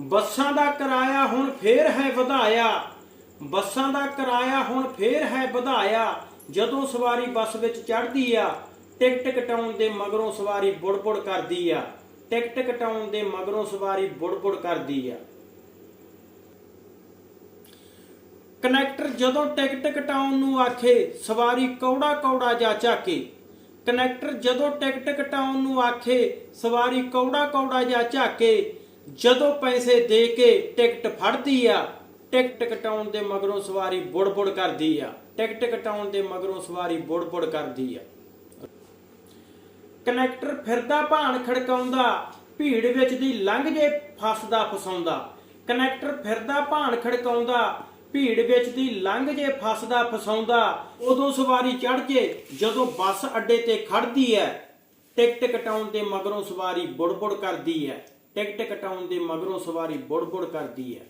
ਬੱਸਾਂ ਦਾ ਕਿਰਾਇਆ ਹੁਣ ਫੇਰ ਹੈ ਵਧਾਇਆ। ਬੱਸਾਂ ਦਾ ਕਿਰਾਇਆ ਹੁਣ ਫੇਰ ਹੈ ਵਧਾਇਆ। ਜਦੋਂ ਸਵਾਰੀ ਬੱਸ ਵਿੱਚ ਚੜ੍ਹਦੀ ਆ, ਟਿਕਟ ਕਟਾਉਣ ਦੇ ਮਗਰੋਂ ਸਵਾਰੀ ਬੁੜਬੁੜ ਕਰਦੀ ਆ। ਟਿਕਟ ਕਟਾਉਣ ਦੇ ਮਗਰੋਂ ਸਵਾਰੀ ਬੁੜਬੁੜ ਕਰਦੀ ਆ। ਕਨੈਕਟਰ ਜਦੋਂ ਟਿਕਟ ਕਟਾਉਣ ਨੂੰ ਆਖੇ, ਸਵਾਰੀ ਕੌੜਾ ਕੌੜਾ ਜਾ ਝਾਕੇ। ਕਨੈਕਟਰ ਜਦੋਂ ਟਿਕਟ ਕਟਾਉਣ ਨੂੰ ਆਖੇ, ਸਵਾਰੀ ਕੌੜਾ ਕੌੜਾ ਜਾ ਝਾਕੇ। ਜਦੋਂ ਪੈਸੇ ਦੇ ਕੇ ਟਿਕਟ ਫੜਦੀ ਆ, ਟਿਕਟ ਕਟਾਉਣ ਦੇ ਮਗਰੋਂ ਸਵਾਰੀ ਬੁੜਬੁੜ ਕਰਦੀ ਆ, ਟਿਕਟ ਕਟਾਉਣ ਦੇ ਮਗਰੋਂ ਸਵਾਰੀ ਬੁੜਬੁੜ ਕਰਦੀ ਆ। ਕਨੈਕਟਰ ਫਿਰਦਾ, ਭਾਣ ਖੜਕਾਉਂਦਾ, ਭੀੜ ਵਿੱਚ ਦੀ ਲੰਘ ਜੇ ਫਸਦਾ, ਫਸਾਉਂਦਾ। ਕਨੈਕਟਰ ਫਿਰਦਾ, ਭਾਣ ਖੜਕਾਉਂਦਾ, ਭੀੜ ਵਿੱਚ ਦੀ ਲੰਘ ਜੇ ਫਸਦਾ, ਫਸਾਉਂਦਾ। ਉਦੋਂ ਸਵਾਰੀ ਚੜ ਜੇ, ਜਦੋਂ ਬੱਸ ਅੱਡੇ ਤੇ ਖੜਦੀ ਹੈ, ਟਿਕਟ ਕਟਾਉਣ ਦੇ ਮਗਰੋਂ ਸਵਾਰੀ ਬੁੜਬੁੜ ਕਰਦੀ ਹੈ। ਟਿਕਟ ਕਟਾਉਣ ਦੇ ਮਗਰੋਂ ਸਵਾਰੀ ਬੁੜਬੁੜ ਕਰਦੀ ਹੈ।